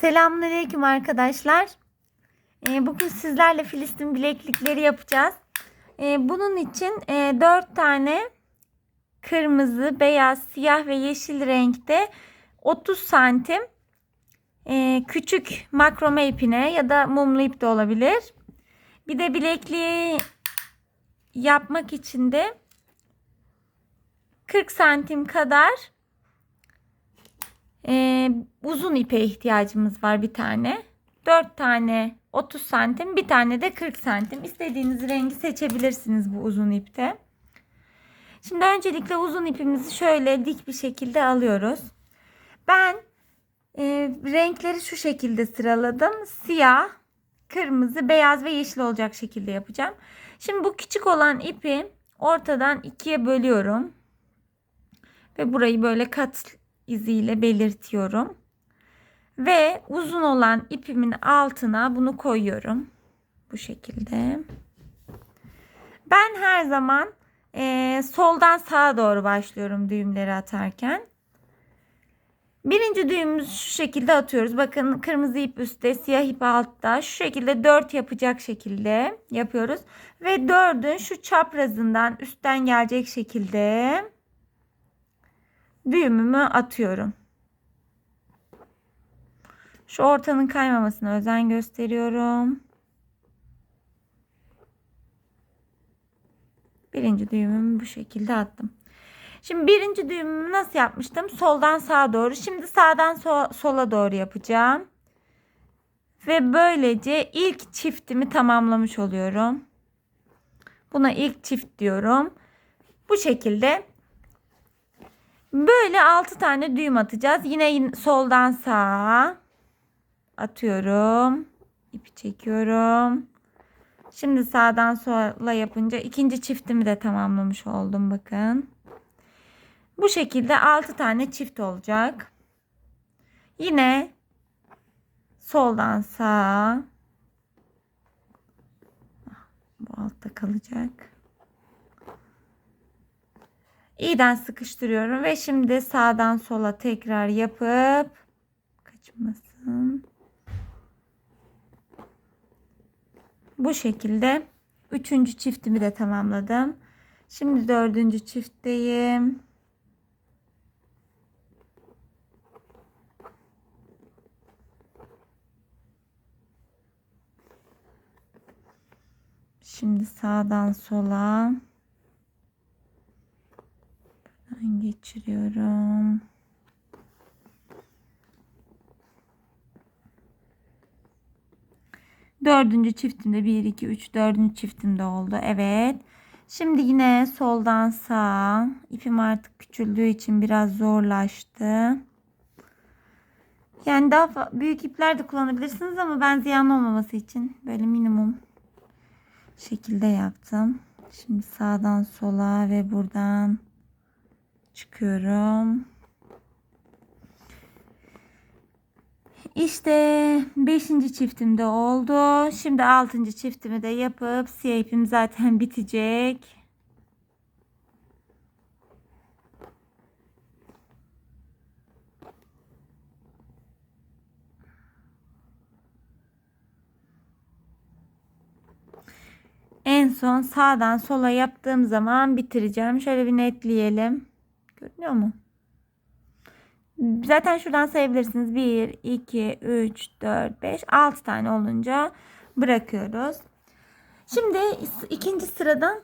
Selamünaleyküm arkadaşlar. Ee, bugün sizlerle Filistin bileklikleri yapacağız. Ee, bunun için e, 4 tane kırmızı, beyaz, siyah ve yeşil renkte 30 santim e, küçük makrome ipine ya da mumlu ip de olabilir. Bir de bilekliği yapmak için de 40 santim kadar ee, uzun ipe ihtiyacımız var bir tane. 4 tane 30 santim bir tane de 40 santim. İstediğiniz rengi seçebilirsiniz bu uzun ipte. Şimdi öncelikle uzun ipimizi şöyle dik bir şekilde alıyoruz. Ben e, renkleri şu şekilde sıraladım. Siyah, kırmızı, beyaz ve yeşil olacak şekilde yapacağım. Şimdi bu küçük olan ipi ortadan ikiye bölüyorum. Ve burayı böyle kat iziyle belirtiyorum. Ve uzun olan ipimin altına bunu koyuyorum. Bu şekilde. Ben her zaman e, soldan sağa doğru başlıyorum düğümleri atarken. Birinci düğümümüzü şu şekilde atıyoruz. Bakın kırmızı ip üstte, siyah ip altta. Şu şekilde dört yapacak şekilde yapıyoruz. Ve dördün şu çaprazından üstten gelecek şekilde düğümümü atıyorum. Şu ortanın kaymamasına özen gösteriyorum. Birinci düğümümü bu şekilde attım. Şimdi birinci düğümümü nasıl yapmıştım? Soldan sağa doğru. Şimdi sağdan so sola doğru yapacağım. Ve böylece ilk çiftimi tamamlamış oluyorum. Buna ilk çift diyorum. Bu şekilde Böyle 6 tane düğüm atacağız. Yine soldan sağa atıyorum. İpi çekiyorum. Şimdi sağdan sola yapınca ikinci çiftimi de tamamlamış oldum bakın. Bu şekilde 6 tane çift olacak. Yine soldan sağa bu altta kalacak. İyiden sıkıştırıyorum ve şimdi sağdan sola tekrar yapıp kaçmasın. Bu şekilde üçüncü çiftimi de tamamladım. Şimdi dördüncü çiftteyim. Şimdi sağdan sola ben geçiriyorum. Dördüncü çiftimde 1, 2, 3, dördüncü çiftimde oldu. Evet. Şimdi yine soldan sağa. İpim artık küçüldüğü için biraz zorlaştı. Yani daha büyük ipler de kullanabilirsiniz ama ben ziyan olmaması için böyle minimum şekilde yaptım. Şimdi sağdan sola ve buradan çıkıyorum. İşte 5. çiftim de oldu. Şimdi 6. çiftimi de yapıp siyah ipim zaten bitecek. En son sağdan sola yaptığım zaman bitireceğim. Şöyle bir netleyelim. Görünüyor mu? Zaten şuradan sayabilirsiniz. 1, 2, 3, 4, 5, 6 tane olunca bırakıyoruz. Şimdi ikinci sıradan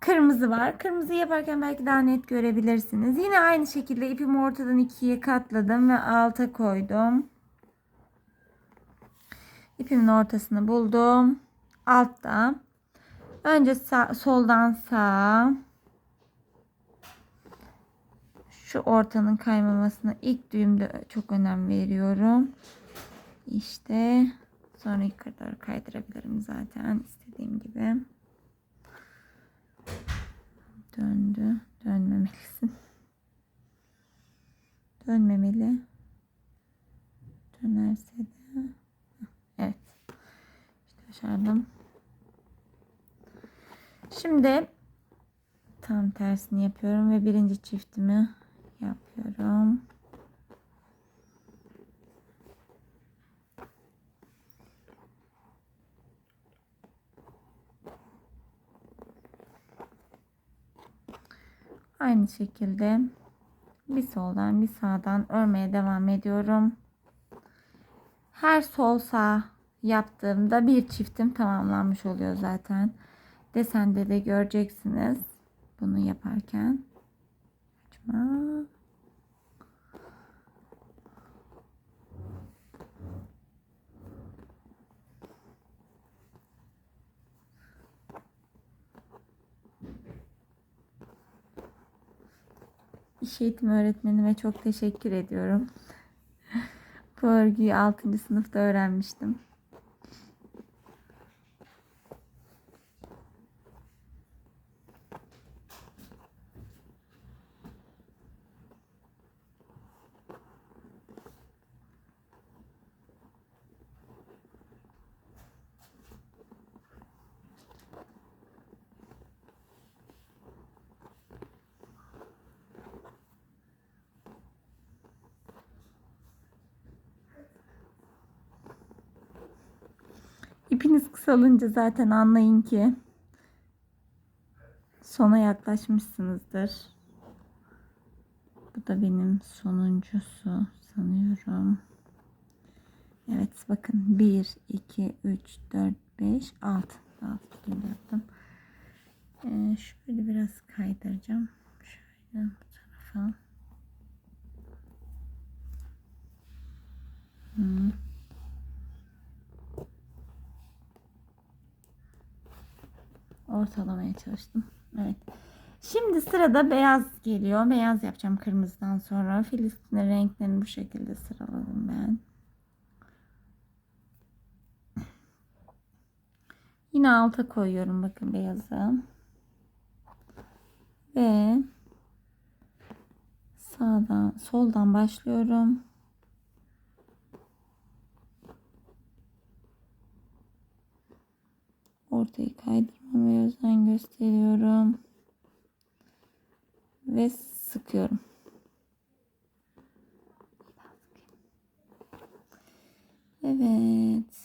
kırmızı var. Kırmızı yaparken belki daha net görebilirsiniz. Yine aynı şekilde ipimi ortadan ikiye katladım ve alta koydum. İpimin ortasını buldum. Altta. Önce sağ, soldan sağa şu ortanın kaymamasına ilk düğümde çok önem veriyorum. İşte sonra yukarı doğru kaydırabilirim zaten istediğim gibi. Döndü. Dönmemelisin. Dönmemeli. Dönerse de. Evet. İşte başardım. Şimdi tam tersini yapıyorum ve birinci çiftimi yapıyorum. Aynı şekilde bir soldan bir sağdan örmeye devam ediyorum. Her sol sağ yaptığımda bir çiftim tamamlanmış oluyor zaten. Desende de göreceksiniz bunu yaparken. Açma. İş eğitimi öğretmenime çok teşekkür ediyorum. Bu örgüyü 6. sınıfta öğrenmiştim. İpiniz kısalınca zaten anlayın ki sona yaklaşmışsınızdır. Bu da benim sonuncusu sanıyorum. Evet bakın 1, 2, 3, 4, 5, 6. 6 gibi yaptım. Ee, şöyle biraz kaydıracağım. Şöyle bu tarafa. Hmm. Ortalamaya çalıştım. Evet. Şimdi sırada beyaz geliyor. Beyaz yapacağım kırmızıdan sonra. Filistin renklerini bu şekilde sıraladım ben. Yine alta koyuyorum bakın beyazı. Ve sağdan soldan başlıyorum. Ortayı kaydırmamaya özen gösteriyorum. Ve sıkıyorum. Evet.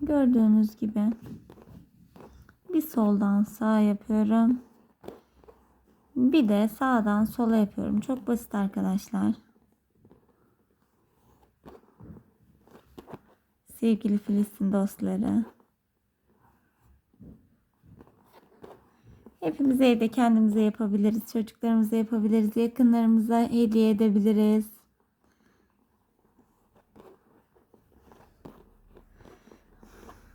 Gördüğünüz gibi bir soldan sağa yapıyorum. Bir de sağdan sola yapıyorum. Çok basit arkadaşlar. Sevgili Filistin dostları. Hepimiz evde kendimize yapabiliriz. Çocuklarımıza yapabiliriz. Yakınlarımıza hediye edebiliriz.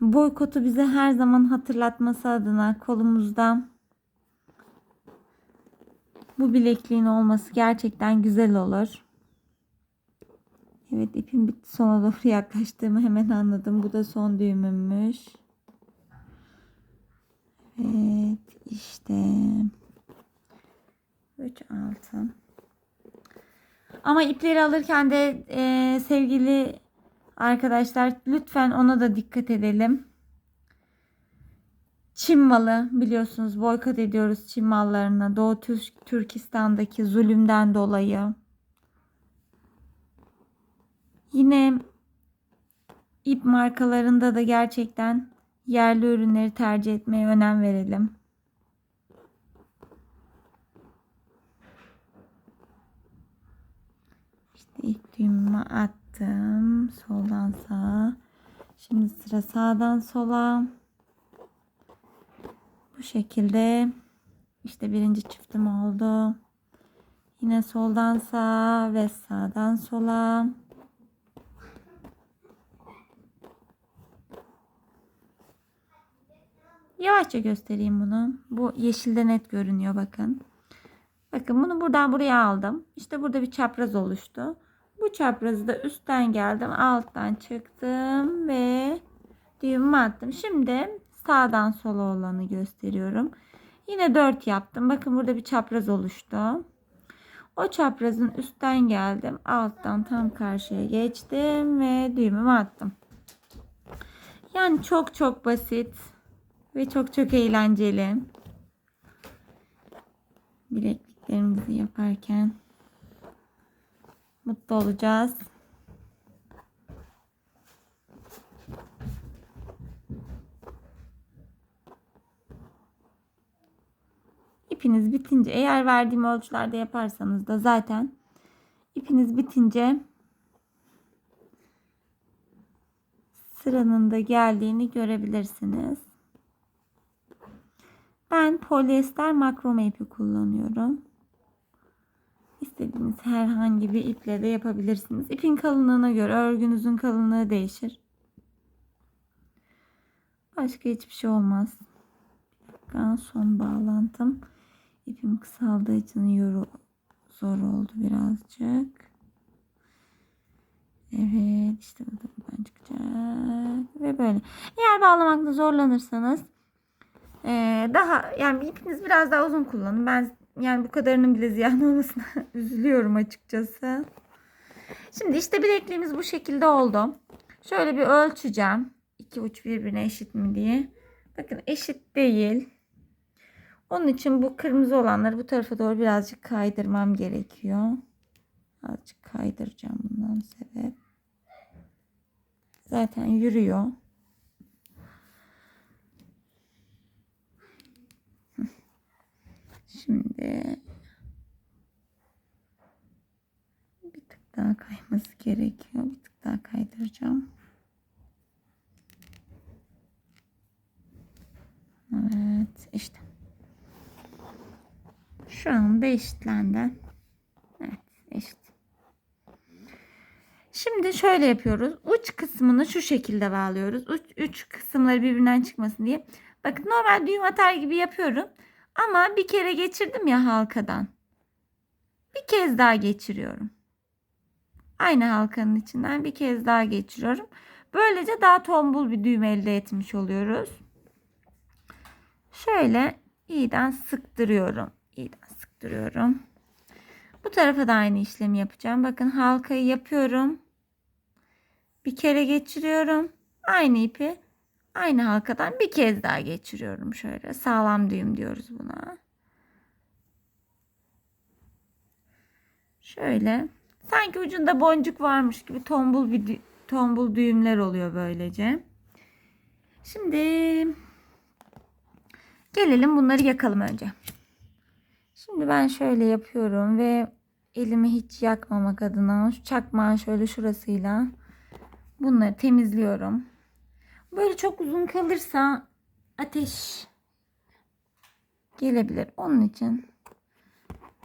Boykotu bize her zaman hatırlatması adına kolumuzda bu bilekliğin olması gerçekten güzel olur. Evet ipim bitti sona doğru yaklaştığımı hemen anladım. Bu da son düğümümmüş. Evet işte 3 altın. Ama ipleri alırken de e, sevgili Arkadaşlar lütfen ona da dikkat edelim. Çin malı biliyorsunuz boykot ediyoruz Çin mallarına Doğu Türkistan'daki zulümden dolayı. Yine ip markalarında da gerçekten yerli ürünleri tercih etmeye önem verelim. İşte ilk düğümümü at Soldan sağa. Şimdi sıra sağdan sola. Bu şekilde işte birinci çiftim oldu. Yine soldan sağa ve sağdan sola. Yavaşça göstereyim bunu. Bu yeşilde net görünüyor bakın. Bakın bunu buradan buraya aldım. İşte burada bir çapraz oluştu. Bu çaprazı da üstten geldim. Alttan çıktım ve düğümü attım. Şimdi sağdan sola olanı gösteriyorum. Yine 4 yaptım. Bakın burada bir çapraz oluştu. O çaprazın üstten geldim. Alttan tam karşıya geçtim ve düğümümü attım. Yani çok çok basit ve çok çok eğlenceli. Bilekliklerimizi yaparken mutlu olacağız. İpiniz bitince eğer verdiğim ölçülerde yaparsanız da zaten ipiniz bitince sıranın da geldiğini görebilirsiniz. Ben polyester makrome ipi kullanıyorum. İstediğiniz herhangi bir iple de yapabilirsiniz. İpin kalınlığına göre örgünüzün kalınlığı değişir. Başka hiçbir şey olmaz. Dakika, son bağlantım. İpim kısaldığı için yoru zor oldu birazcık. Evet işte bu da buradan çıkacak. Ve böyle. Eğer bağlamakta zorlanırsanız ee, daha yani ipiniz biraz daha uzun kullanın. Ben yani bu kadarının bile ziyan olmasına üzülüyorum açıkçası. Şimdi işte bilekliğimiz bu şekilde oldu. Şöyle bir ölçeceğim. İki uç birbirine eşit mi diye. Bakın eşit değil. Onun için bu kırmızı olanları bu tarafa doğru birazcık kaydırmam gerekiyor. Azıcık kaydıracağım bundan sebep. Zaten yürüyor. Şimdi bir tık daha kayması gerekiyor. Bir tık daha kaydıracağım. Evet işte. Şu anda eşitlendi. Evet eşit. Şimdi şöyle yapıyoruz. Uç kısmını şu şekilde bağlıyoruz. Uç, uç kısımları birbirinden çıkmasın diye. Bakın normal düğüm atar gibi yapıyorum. Ama bir kere geçirdim ya halkadan. Bir kez daha geçiriyorum. Aynı halkanın içinden bir kez daha geçiriyorum. Böylece daha tombul bir düğüm elde etmiş oluyoruz. Şöyle iyiden sıktırıyorum. İyiden sıktırıyorum. Bu tarafa da aynı işlemi yapacağım. Bakın halkayı yapıyorum. Bir kere geçiriyorum. Aynı ipi aynı halkadan bir kez daha geçiriyorum şöyle. Sağlam düğüm diyoruz buna. Şöyle sanki ucunda boncuk varmış gibi tombul bir tombul düğümler oluyor böylece. Şimdi gelelim bunları yakalım önce. Şimdi ben şöyle yapıyorum ve elimi hiç yakmamak adına şu çakmağın şöyle şurasıyla bunları temizliyorum. Böyle çok uzun kalırsa ateş gelebilir. Onun için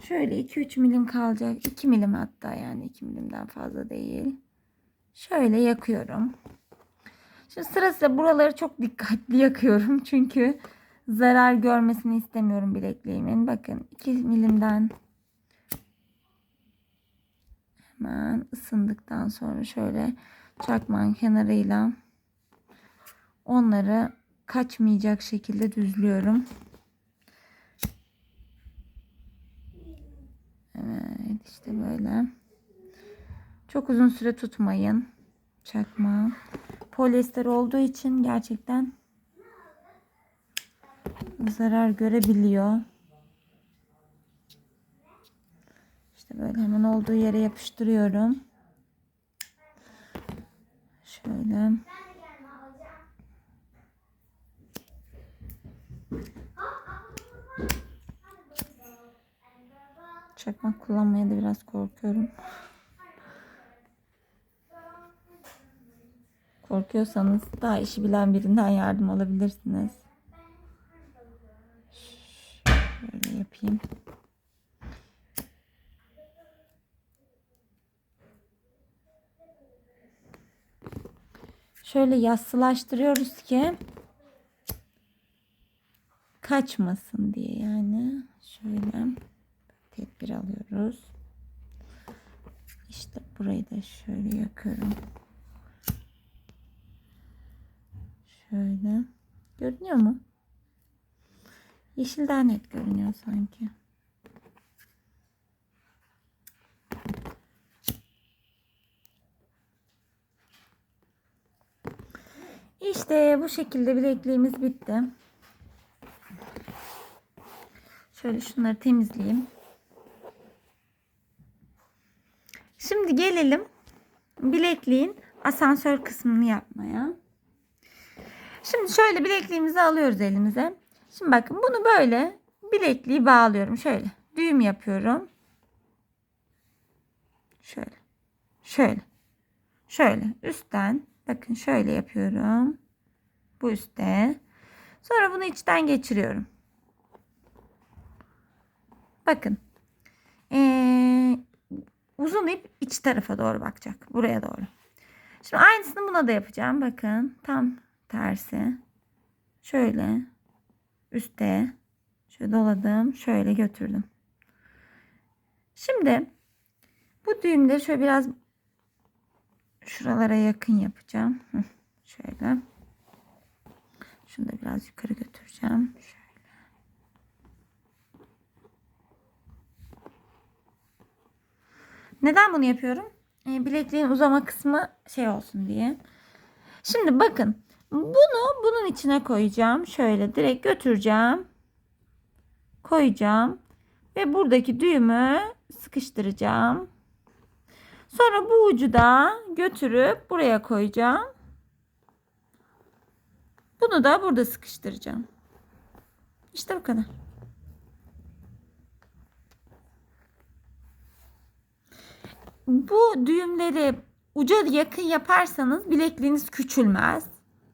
şöyle 2-3 milim kalacak. 2 milim hatta yani 2 milimden fazla değil. Şöyle yakıyorum. Şimdi sırasıyla buraları çok dikkatli yakıyorum. Çünkü zarar görmesini istemiyorum bilekliğimin. Bakın 2 milimden hemen ısındıktan sonra şöyle çakmağın kenarıyla onları kaçmayacak şekilde düzlüyorum. Evet işte böyle. Çok uzun süre tutmayın çakmağı. Polyester olduğu için gerçekten zarar görebiliyor. İşte böyle hemen olduğu yere yapıştırıyorum. Şöyle. Çakmak kullanmaya da biraz korkuyorum. Korkuyorsanız daha işi bilen birinden yardım alabilirsiniz. Şöyle yapayım. Şöyle yassılaştırıyoruz ki kaçmasın diye yani. Şöyle tedbir alıyoruz. İşte burayı da şöyle yakıyorum. Şöyle. Görünüyor mu? Yeşil daha net görünüyor sanki. İşte bu şekilde bilekliğimiz bitti. Şöyle şunları temizleyeyim. Şimdi gelelim bilekliğin asansör kısmını yapmaya. Şimdi şöyle bilekliğimizi alıyoruz elimize. Şimdi bakın bunu böyle bilekliği bağlıyorum. Şöyle düğüm yapıyorum. Şöyle. Şöyle. Şöyle üstten bakın şöyle yapıyorum. Bu üstte. Sonra bunu içten geçiriyorum. Bakın. Ee, uzun ip iç tarafa doğru bakacak. Buraya doğru. Şimdi aynısını buna da yapacağım. Bakın tam tersi. Şöyle üstte şöyle doladım. Şöyle götürdüm. Şimdi bu düğümleri şöyle biraz şuralara yakın yapacağım. Şöyle. Şunu da biraz yukarı götüreceğim. Şöyle. Neden bunu yapıyorum? E, bilekliğin uzama kısmı şey olsun diye. Şimdi bakın. Bunu bunun içine koyacağım. Şöyle direkt götüreceğim. Koyacağım. Ve buradaki düğümü sıkıştıracağım. Sonra bu ucu da götürüp buraya koyacağım. Bunu da burada sıkıştıracağım. İşte bu kadar. Bu düğümleri uca yakın yaparsanız bilekliğiniz küçülmez.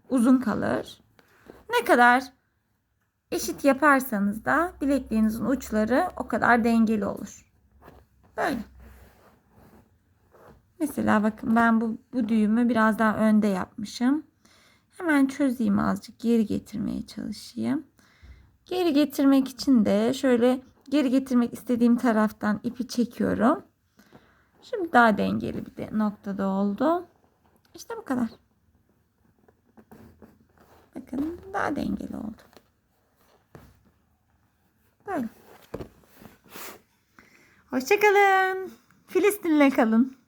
Uzun kalır. Ne kadar eşit yaparsanız da bilekliğinizin uçları o kadar dengeli olur. Böyle. Mesela bakın ben bu, bu düğümü biraz daha önde yapmışım. Hemen çözeyim azıcık geri getirmeye çalışayım. Geri getirmek için de şöyle geri getirmek istediğim taraftan ipi çekiyorum. Şimdi daha dengeli bir noktada oldu. İşte bu kadar. Bakın daha dengeli oldu. Böyle. Hoşçakalın. Filistin'le kalın.